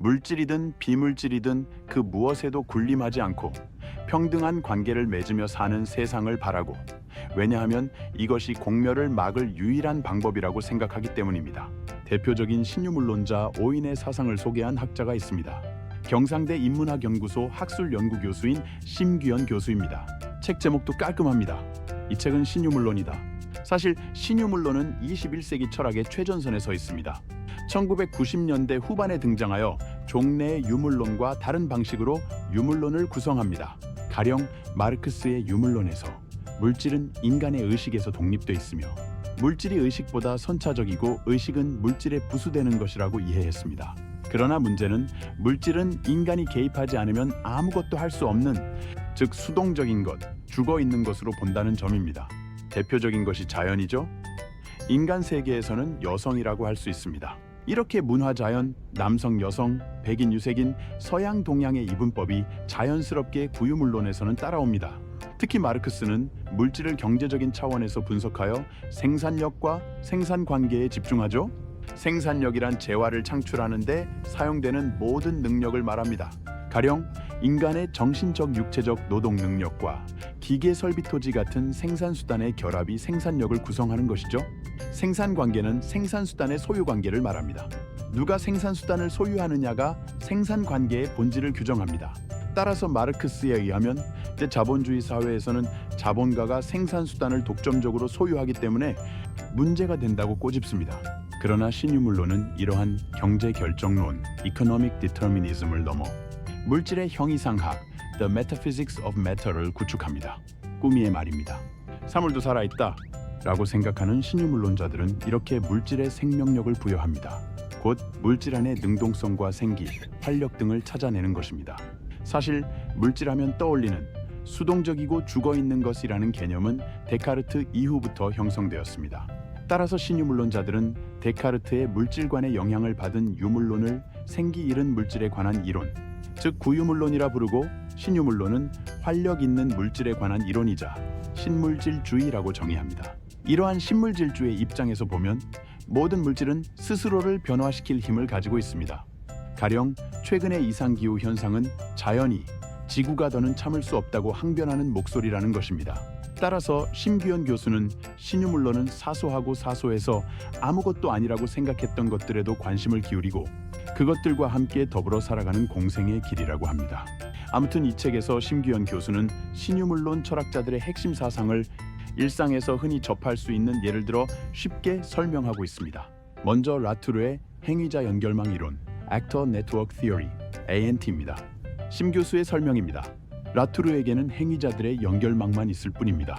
물질이든 비물질이든 그 무엇에도 군림하지 않고 평등한 관계를 맺으며 사는 세상을 바라고 왜냐하면 이것이 공멸을 막을 유일한 방법이라고 생각하기 때문입니다. 대표적인 신유물론자 오인의 사상을 소개한 학자가 있습니다. 경상대 인문학연구소 학술연구교수인 심규현 교수입니다. 책 제목도 깔끔합니다. 이 책은 신유물론이다. 사실 신유물론은 21세기 철학의 최전선에 서 있습니다. 1990년대 후반에 등장하여 종래의 유물론과 다른 방식으로 유물론을 구성합니다. 가령 마르크스의 유물론에서 물질은 인간의 의식에서 독립돼 있으며 물질이 의식보다 선차적이고 의식은 물질에 부수되는 것이라고 이해했습니다. 그러나 문제는 물질은 인간이 개입하지 않으면 아무것도 할 수 없는 즉 수동적인 것, 죽어 있는 것으로 본다는 점입니다. 대표적인 것이 자연이죠. 인간 세계에서는 여성이라고 할 수 있습니다. 이렇게 문화 자연, 남성 여성, 백인 유색인 서양 동양의 이분법이 자연스럽게 구유물론에서는 따라옵니다. 특히 마르크스는 물질을 경제적인 차원에서 분석하여 생산력과 생산 관계에 집중하죠. 생산력이란 재화를 창출하는데 사용되는 모든 능력을 말합니다. 가령 인간의 정신적 육체적 노동 능력과 기계 설비 토지 같은 생산 수단의 결합이 생산력을 구성하는 것이죠. 생산 관계는 생산 수단의 소유 관계를 말합니다. 누가 생산 수단을 소유하느냐가 생산 관계의 본질을 규정합니다. 따라서 마르크스에 의하면 자본주의 사회에서는 자본가가 생산 수단을 독점적으로 소유하기 때문에 문제가 된다고 꼬집습니다. 그러나 신유물론은 이러한 경제 결정론 (economic determinism을) 넘어 물질의 형이상학 (the metaphysics of matter를 구축합니다. 꾸미의 말입니다. 사물도 살아있다 라고 생각하는 신유물론자들은 이렇게 물질의 생명력을 부여합니다. 곧 물질 안의 능동성과 생기, 활력 등을 찾아내는 것입니다. 사실 물질하면 떠올리는 수동적이고 죽어 있는 것이라는 개념은 데카르트 이후부터 형성되었습니다. 따라서 신유물론자들은 데카르트의 물질관의 영향을 받은 유물론을 생기 잃은 물질에 관한 이론, 즉 구유물론이라 부르고 신유물론은 활력 있는 물질에 관한 이론이자 신물질주의라고 정의합니다. 이러한 신물질주의 입장에서 보면 모든 물질은 스스로를 변화시킬 힘을 가지고 있습니다. 가령 최근의 이상기후 현상은 자연이 지구가 더는 참을 수 없다고 항변하는 목소리라는 것입니다. 따라서 심규현 교수는 신유물론은 사소하고 사소해서 아무것도 아니라고 생각했던 것들에도 관심을 기울이고 그것들과 함께 더불어 살아가는 공생의 길이라고 합니다. 아무튼 이 책에서 심규현 교수는 신유물론 철학자들의 핵심 사상을 일상에서 흔히 접할 수 있는 예를 들어 쉽게 설명하고 있습니다. 먼저 라투르의 행위자 연결망 이론, Actor Network Theory (ANT입니다). 심 교수의 설명입니다. 라투르에게는 행위자들의 연결망만 있을 뿐입니다.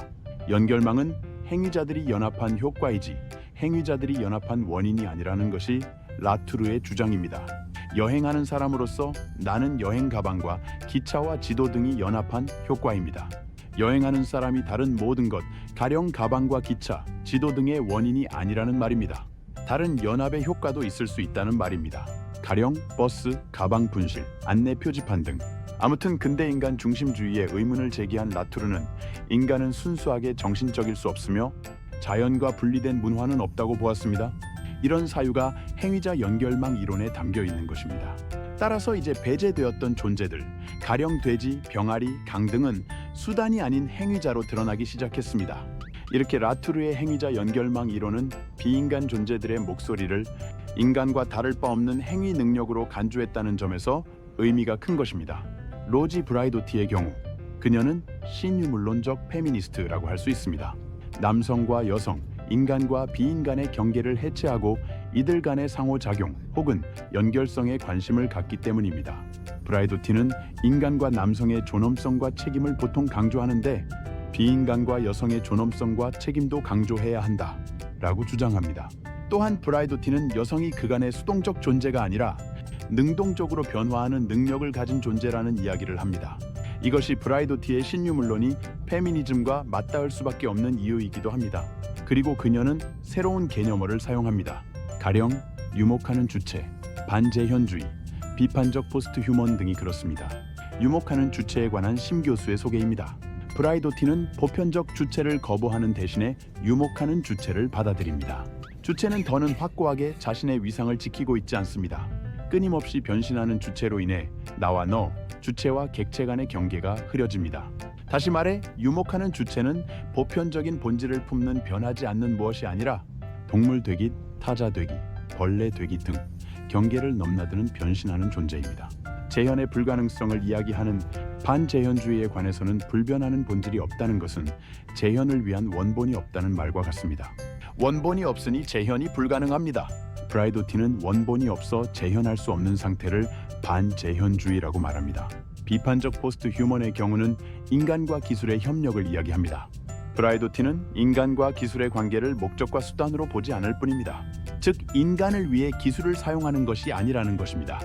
연결망은 행위자들이 연합한 효과이지 행위자들이 연합한 원인이 아니라는 것이 라투르의 주장입니다. 여행하는 사람으로서 나는 여행 가방과 기차와 지도 등이 연합한 효과입니다. 여행하는 사람이 다른 모든 것, 가령 가방과 기차, 지도 등의 원인이 아니라는 말입니다. 다른 연합의 효과도 있을 수 있다는 말입니다. 가령 버스, 가방 분실, 안내 표지판 등. 아무튼 근대 인간 중심주의에 의문을 제기한 라투르는 인간은 순수하게 정신적일 수 없으며 자연과 분리된 문화는 없다고 보았습니다. 이런 사유가 행위자 연결망 이론에 담겨 있는 것입니다. 따라서 이제 배제되었던 존재들, 가령 돼지, 병아리, 강 등은 수단이 아닌 행위자로 드러나기 시작했습니다. 이렇게 라투르의 행위자 연결망 이론은 비인간 존재들의 목소리를 인간과 다를 바 없는 행위 능력으로 간주했다는 점에서 의미가 큰 것입니다. 로지 브라이도티의 경우 그녀는 신유물론적 페미니스트라고 할 수 있습니다. 남성과 여성, 인간과 비인간의 경계를 해체하고 이들 간의 상호작용 혹은 연결성에 관심을 갖기 때문입니다. 브라이도티는 인간과 남성의 존엄성과 책임을 보통 강조하는데 비인간과 여성의 존엄성과 책임도 강조해야 한다 라고 주장합니다. 또한 브라이도티는 여성이 그간의 수동적 존재가 아니라 능동적으로 변화하는 능력을 가진 존재라는 이야기를 합니다. 이것이 브라이도티의 신유물론이 페미니즘과 맞닿을 수밖에 없는 이유이기도 합니다. 그리고 그녀는 새로운 개념어를 사용합니다. 가령 유목하는 주체, 반재현주의, 비판적 포스트 휴먼 등이 그렇습니다. 유목하는 주체에 관한 심 교수의 소개입니다. 브라이도티는 보편적 주체를 거부하는 대신에 유목하는 주체를 받아들입니다. 주체는 더는 확고하게 자신의 위상을 지키고 있지 않습니다. 끊임없이 변신하는 주체로 인해 나와 너, 주체와 객체 간의 경계가 흐려집니다. 다시 말해 유목하는 주체는 보편적인 본질을 품는 변하지 않는 무엇이 아니라 동물 되기, 타자 되기, 벌레 되기 등 경계를 넘나드는 변신하는 존재입니다. 재현의 불가능성을 이야기하는 반재현주의에 관해서는 불변하는 본질이 없다는 것은 재현을 위한 원본이 없다는 말과 같습니다. 원본이 없으니 재현이 불가능합니다. 브라이도티는 원본이 없어 재현할 수 없는 상태를 반재현주의라고 말합니다. 비판적 포스트 휴먼의 경우는 인간과 기술의 협력을 이야기합니다. 브라이도티는 인간과 기술의 관계를 목적과 수단으로 보지 않을 뿐입니다. 즉 인간을 위해 기술을 사용하는 것이 아니라는 것입니다.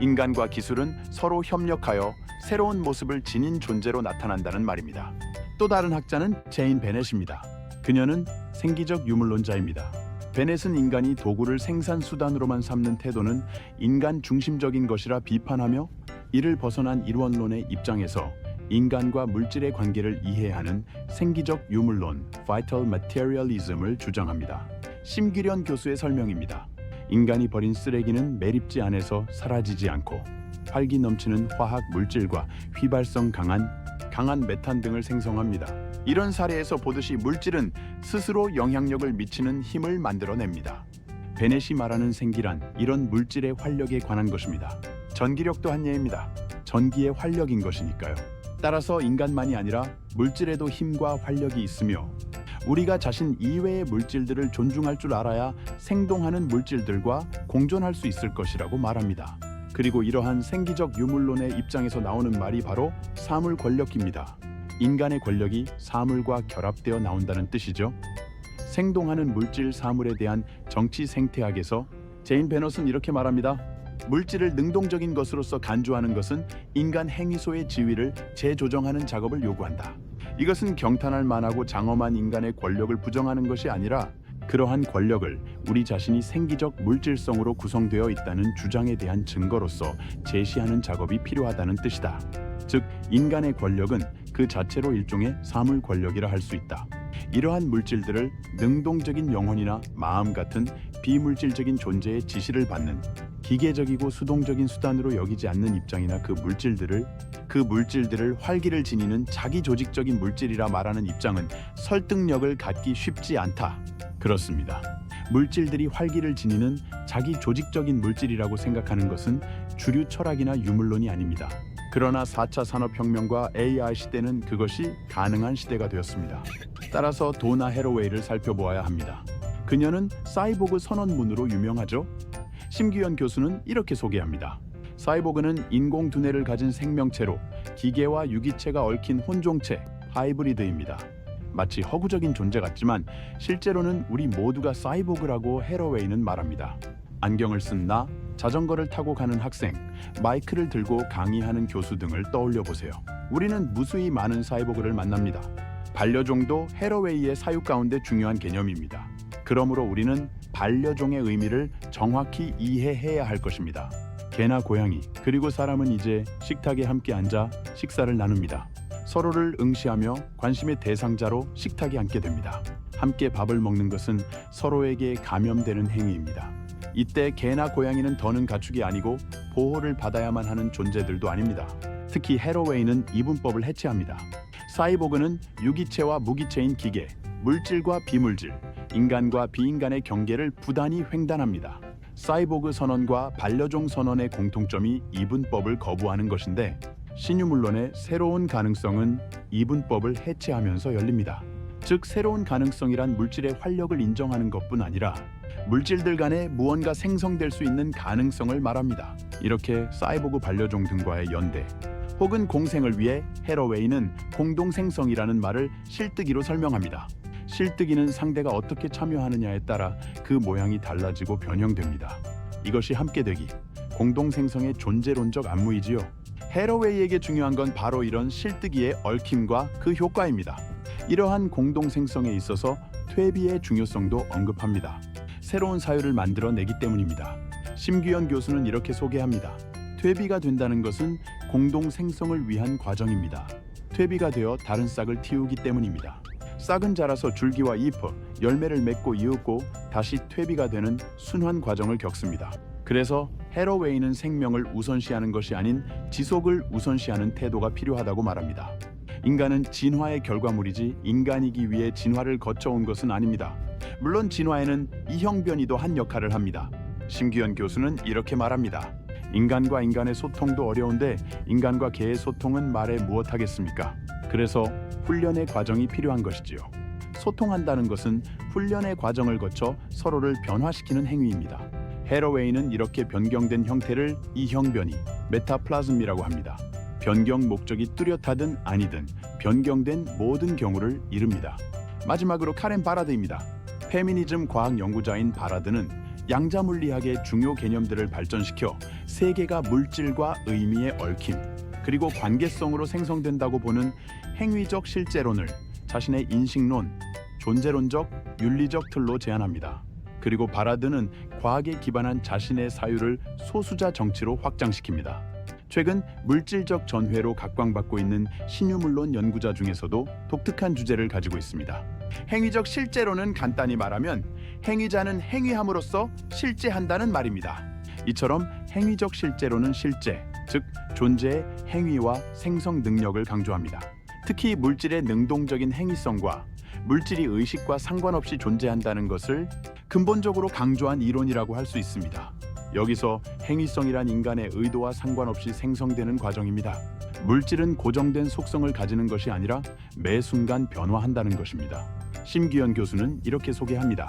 인간과 기술은 서로 협력하여 새로운 모습을 지닌 존재로 나타난다는 말입니다. 또 다른 학자는 제인 베넷입니다. 그녀는 생기적 유물론자입니다. 베넷은 인간이 도구를 생산 수단으로만 삼는 태도는 인간 중심적인 것이라 비판하며 이를 벗어난 일원론의 입장에서 인간과 물질의 관계를 이해하는 생기적 유물론 (vital materialism을) 주장합니다. 심기련 교수의 설명입니다. 인간이 버린 쓰레기는 매립지 안에서 사라지지 않고 활기 넘치는 화학 물질과 휘발성 강한 강한 메탄 등을 생성합니다. 이런 사례에서 보듯이 물질은 스스로 영향력을 미치는 힘을 만들어냅니다. 베넷이 말하는 생기란 이런 물질의 활력에 관한 것입니다. 전기력도 한 예입니다. 전기의 활력인 것이니까요. 따라서 인간만이 아니라 물질에도 힘과 활력이 있으며 우리가 자신 이외의 물질들을 존중할 줄 알아야 생동하는 물질들과 공존할 수 있을 것이라고 말합니다. 그리고 이러한 생기적 유물론의 입장에서 나오는 말이 바로 사물 권력입니다. 인간의 권력이 사물과 결합되어 나온다는 뜻이죠. 생동하는 물질 사물에 대한 정치 생태학에서 제인 베넛은 이렇게 말합니다. 물질을 능동적인 것으로서 간주하는 것은 인간 행위소의 지위를 재조정하는 작업을 요구한다. 이것은 경탄할 만하고 장엄한 인간의 권력을 부정하는 것이 아니라 그러한 권력을 우리 자신이 생기적 물질성으로 구성되어 있다는 주장에 대한 증거로서 제시하는 작업이 필요하다는 뜻이다. 즉 인간의 권력은 그 자체로 일종의 사물 권력이라 할 수 있다. 이러한 물질들을 능동적인 영혼이나 마음 같은 비물질적인 존재의 지시를 받는 기계적이고 수동적인 수단으로 여기지 않는 입장이나 그 물질들을 그 물질들을 활기를 지니는 자기 조직적인 물질이라 말하는 입장은 설득력을 갖기 쉽지 않다. 그렇습니다. 물질들이 활기를 지니는 자기 조직적인 물질이라고 생각하는 것은 주류 철학이나 유물론이 아닙니다. 그러나 4차 산업혁명과 AI 시대는 그것이 가능한 시대가 되었습니다. 따라서 도나 헤로웨이를 살펴보아야 합니다. 그녀는 사이보그 선언문으로 유명하죠. 심규현 교수는 이렇게 소개합니다. 사이보그는 인공 두뇌를 가진 생명체로 기계와 유기체가 얽힌 혼종체 하이브리드입니다. 마치 허구적인 존재 같지만 실제로는 우리 모두가 사이보그라고 헤러웨이는 말합니다. 안경을 쓴 나, 자전거를 타고 가는 학생, 마이크를 들고 강의하는 교수 등을 떠올려 보세요. 우리는 무수히 많은 사이보그를 만납니다. 반려종도 헤러웨이의 사육 가운데 중요한 개념입니다. 그러므로 우리는 반려종의 의미를 정확히 이해해야 할 것입니다. 개나 고양이 그리고 사람은 이제 식탁에 함께 앉아 식사를 나눕니다. 서로를 응시하며 관심의 대상자로 식탁에 앉게 됩니다. 함께 밥을 먹는 것은 서로에게 감염되는 행위입니다. 이때 개나 고양이는 더는 가축이 아니고 보호를 받아야만 하는 존재들도 아닙니다. 특히 헤로웨이는 이분법을 해체합니다. 사이보그는 유기체와 무기체인 기계, 물질과 비물질, 인간과 비인간의 경계를 부단히 횡단합니다. 사이보그 선언과 반려종 선언의 공통점이 이분법을 거부하는 것인데 신유물론의 새로운 가능성은 이분법을 해체하면서 열립니다. 즉 새로운 가능성이란 물질의 활력을 인정하는 것뿐 아니라 물질들 간에 무언가 생성될 수 있는 가능성을 말합니다. 이렇게 사이보그 반려종 등과의 연대 혹은 공생을 위해 헤러웨이는 공동 생성이라는 말을 실뜨기로 설명합니다. 실뜨기는 상대가 어떻게 참여하느냐에 따라 그 모양이 달라지고 변형됩니다. 이것이 함께 되기, 공동 생성의 존재론적 안무이지요. 헤러웨이에게 중요한 건 바로 이런 실뜨기의 얽힘과 그 효과입니다. 이러한 공동 생성에 있어서 퇴비의 중요성도 언급합니다. 새로운 사유를 만들어내기 때문입니다. 심규현 교수는 이렇게 소개합니다. 퇴비가 된다는 것은 공동 생성을 위한 과정입니다. 퇴비가 되어 다른 싹을 틔우기 때문입니다. 싹은 자라서 줄기와 잎, 열매를 맺고 이윽고 다시 퇴비가 되는 순환 과정을 겪습니다. 그래서 헤러웨이는 생명을 우선시하는 것이 아닌 지속을 우선시하는 태도가 필요하다고 말합니다. 인간은 진화의 결과물이지 인간이기 위해 진화를 거쳐온 것은 아닙니다. 물론 진화에는 이형변이도 한 역할을 합니다. 심규현 교수는 이렇게 말합니다. 인간과 인간의 소통도 어려운데 인간과 개의 소통은 말해 무엇하겠습니까? 그래서 훈련의 과정이 필요한 것이지요. 소통한다는 것은 훈련의 과정을 거쳐 서로를 변화시키는 행위입니다. 헤러웨이는 이렇게 변경된 형태를 이형변이 메타플라즘이라고 합니다. 변경 목적이 뚜렷하든 아니든 변경된 모든 경우를 이릅니다. 마지막으로 카렌 바라드입니다. 페미니즘 과학 연구자인 바라드는 양자 물리학의 중요 개념들을 발전시켜 세계가 물질과 의미의 얽힘 그리고 관계성으로 생성된다고 보는 행위적 실제론을 자신의 인식론, 존재론적, 윤리적 틀로 제안합니다. 그리고 바라드는 과학에 기반한 자신의 사유를 소수자 정치로 확장시킵니다. 최근 물질적 전회로 각광받고 있는 신유물론 연구자 중에서도 독특한 주제를 가지고 있습니다. 행위적 실제로는 간단히 말하면 행위자는 행위함으로써 실제한다는 말입니다. 이처럼 행위적 실제로는 실제, 즉 존재의 행위와 생성 능력을 강조합니다. 특히 물질의 능동적인 행위성과 물질이 의식과 상관없이 존재한다는 것을 근본적으로 강조한 이론이라고 할 수 있습니다. 여기서 행위성이란 인간의 의도와 상관없이 생성되는 과정입니다. 물질은 고정된 속성을 가지는 것이 아니라 매 순간 변화한다는 것입니다. 심기현 교수는 이렇게 소개합니다.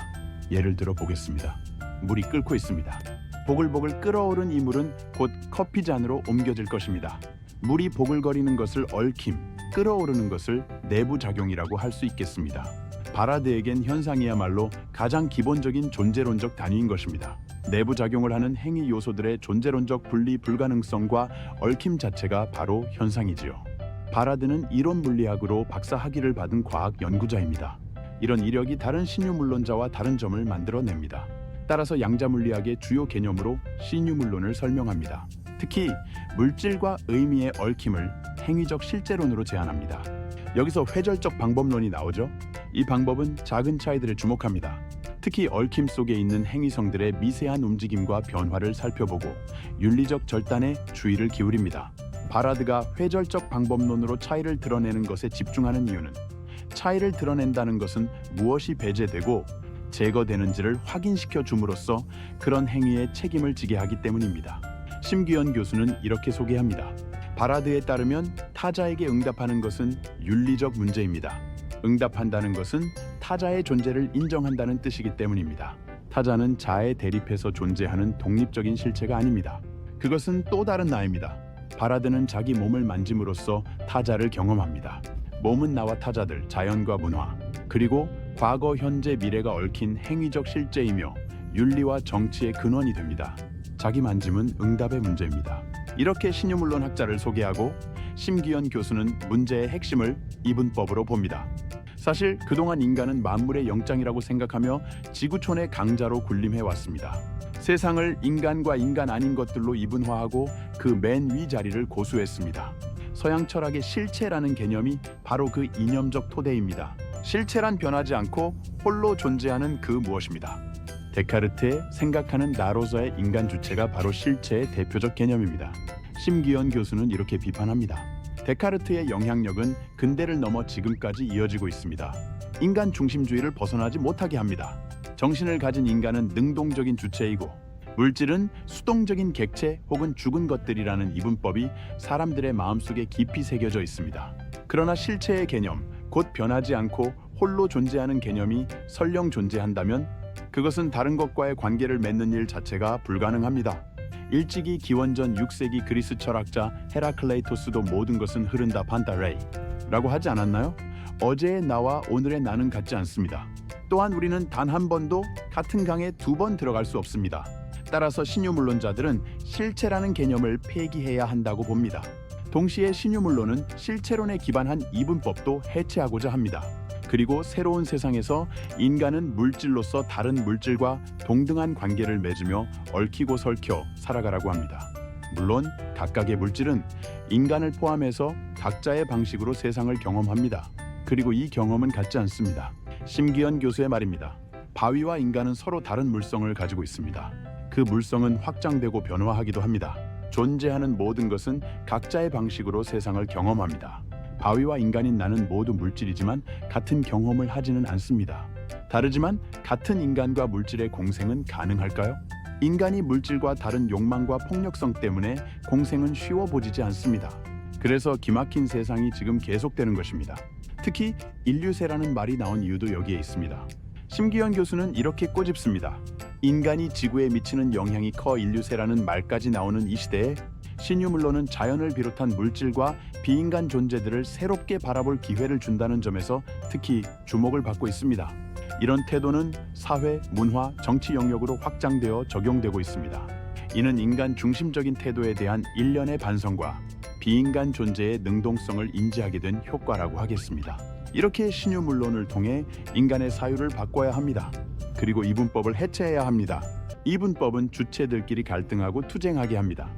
예를 들어 보겠습니다. 물이 끓고 있습니다. 보글보글 끓어오른 이 물은 곧 커피 잔으로 옮겨질 것입니다. 물이 보글거리는 것을 얽힘, 끓어오르는 것을 내부 작용이라고 할 수 있겠습니다. 바라드에겐 현상이야말로 가장 기본적인 존재론적 단위인 것입니다. 내부 작용을 하는 행위 요소들의 존재론적 분리 불가능성과 얽힘 자체가 바로 현상이지요. 바라드는 이론 물리학으로 박사 학위를 받은 과학 연구자입니다. 이런 이력이 다른 신유물론자와 다른 점을 만들어냅니다. 따라서 양자 물리학의 주요 개념으로 신유물론을 설명합니다. 특히 물질과 의미의 얽힘을 행위적 실제론으로 제안합니다. 여기서 회절적 방법론이 나오죠. 이 방법은 작은 차이들에 주목합니다. 특히 얽힘 속에 있는 행위성들의 미세한 움직임과 변화를 살펴보고 윤리적 절단에 주의를 기울입니다. 바라드가 회절적 방법론으로 차이를 드러내는 것에 집중하는 이유는 차이를 드러낸다는 것은 무엇이 배제되고 제거되는지를 확인시켜 줌으로써 그런 행위에 책임을 지게 하기 때문입니다. 심규현 교수는 이렇게 소개합니다. 바라드에 따르면 타자에게 응답하는 것은 윤리적 문제입니다. 응답한다는 것은 타자의 존재를 인정한다는 뜻이기 때문입니다. 타자는 자에 대립해서 존재하는 독립적인 실체가 아닙니다. 그것은 또 다른 나입니다. 바라드는 자기 몸을 만짐으로써 타자를 경험합니다. 몸은 나와 타자들, 자연과 문화, 그리고 과거, 현재, 미래가 얽힌 행위적 실제이며 윤리와 정치의 근원이 됩니다. 자기 만짐은 응답의 문제입니다. 이렇게 신유물론 학자를 소개하고 심기현 교수는 문제의 핵심을 이분법으로 봅니다. 사실 그동안 인간은 만물의 영장이라고 생각하며 지구촌의 강자로 군림해 왔습니다. 세상을 인간과 인간 아닌 것들로 이분화하고 그 맨 위 자리를 고수했습니다. 서양 철학의 실체라는 개념이 바로 그 이념적 토대입니다. 실체란 변하지 않고 홀로 존재하는 그 무엇입니다. 데카르트의 생각하는 나로서의 인간 주체가 바로 실체의 대표적 개념입니다. 심기현 교수는 이렇게 비판합니다. 데카르트의 영향력은 근대를 넘어 지금까지 이어지고 있습니다. 인간 중심주의를 벗어나지 못하게 합니다. 정신을 가진 인간은 능동적인 주체이고 물질은 수동적인 객체 혹은 죽은 것들이라는 이분법이 사람들의 마음속에 깊이 새겨져 있습니다. 그러나 실체의 개념, 곧 변하지 않고 홀로 존재하는 개념이 설령 존재한다면 그것은 다른 것과의 관계를 맺는 일 자체가 불가능합니다. 일찍이 기원전 6세기 그리스 철학자 헤라클레이토스도 모든 것은 흐른다 판타레이라고 하지 않았나요? 어제의 나와 오늘의 나는 같지 않습니다. 또한 우리는 단 한 번도 같은 강에 두 번 들어갈 수 없습니다. 따라서 신유물론자들은 실체라는 개념을 폐기해야 한다고 봅니다. 동시에 신유물론은 실체론에 기반한 이분법도 해체하고자 합니다. 그리고 새로운 세상에서 인간은 물질로서 다른 물질과 동등한 관계를 맺으며 얽히고 설켜 살아가라고 합니다. 물론 각각의 물질은 인간을 포함해서 각자의 방식으로 세상을 경험합니다. 그리고 이 경험은 같지 않습니다. 심기현 교수의 말입니다. 바위와 인간은 서로 다른 물성을 가지고 있습니다. 그 물성은 확장되고 변화하기도 합니다. 존재하는 모든 것은 각자의 방식으로 세상을 경험합니다. 바위와 인간인 나는 모두 물질이지만 같은 경험을 하지는 않습니다. 다르지만 같은 인간과 물질의 공생은 가능할까요? 인간이 물질과 다른 욕망과 폭력성 때문에 공생은 쉬워 보지지 않습니다. 그래서 기막힌 세상이 지금 계속되는 것입니다. 특히 인류세라는 말이 나온 이유도 여기에 있습니다. 심기현 교수는 이렇게 꼬집습니다. 인간이 지구에 미치는 영향이 커 인류세라는 말까지 나오는 이 시대에 신유물론은 자연을 비롯한 물질과 비인간 존재들을 새롭게 바라볼 기회를 준다는 점에서 특히 주목을 받고 있습니다. 이런 태도는 사회, 문화, 정치 영역으로 확장되어 적용되고 있습니다. 이는 인간 중심적인 태도에 대한 일련의 반성과 비인간 존재의 능동성을 인지하게 된 효과라고 하겠습니다. 이렇게 신유물론을 통해 인간의 사유를 바꿔야 합니다. 그리고 이분법을 해체해야 합니다. 이분법은 주체들끼리 갈등하고 투쟁하게 합니다.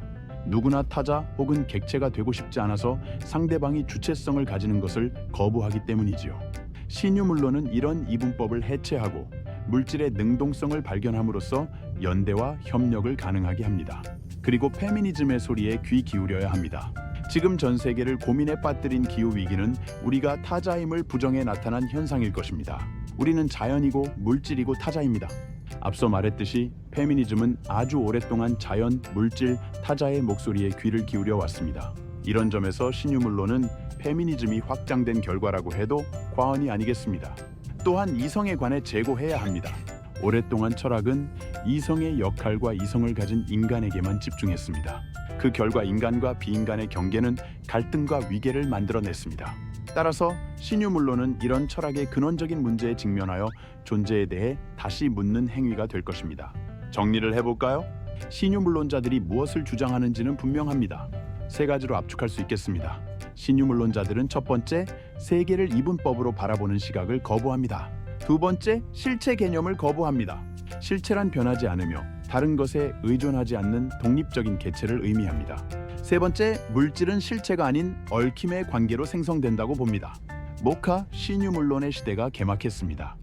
누구나 타자 혹은 객체가 되고 싶지 않아서 상대방이 주체성을 가지는 것을 거부하기 때문이지요. 신유물론은 이런 이분법을 해체하고 물질의 능동성을 발견함으로써 연대와 협력을 가능하게 합니다. 그리고 페미니즘의 소리에 귀 기울여야 합니다. 지금 전 세계를 고민에 빠뜨린 기후 위기는 우리가 타자임을 부정해 나타난 현상일 것입니다. 우리는 자연이고 물질이고 타자입니다. 앞서 말했듯이 페미니즘은 아주 오랫동안 자연, 물질, 타자의 목소리에 귀를 기울여 왔습니다. 이런 점에서 신유물론은 페미니즘이 확장된 결과라고 해도 과언이 아니겠습니다. 또한 이성에 관해 재고해야 합니다. 오랫동안 철학은 이성의 역할과 이성을 가진 인간에게만 집중했습니다. 그 결과 인간과 비인간의 경계는 갈등과 위계를 만들어냈습니다. 따라서 신유물론은 이런 철학의 근원적인 문제에 직면하여 존재에 대해 다시 묻는 행위가 될 것입니다. 정리를 해볼까요? 신유물론자들이 무엇을 주장하는지는 분명합니다. 세 가지로 압축할 수 있겠습니다. 신유물론자들은 첫 번째, 세계를 이분법으로 바라보는 시각을 거부합니다. 두 번째, 실체 개념을 거부합니다. 실체란 변하지 않으며 다른 것에 의존하지 않는 독립적인 개체를 의미합니다. 세 번째, 물질은 실체가 아닌 얽힘의 관계로 생성된다고 봅니다. 모카 신유물론의 시대가 개막했습니다.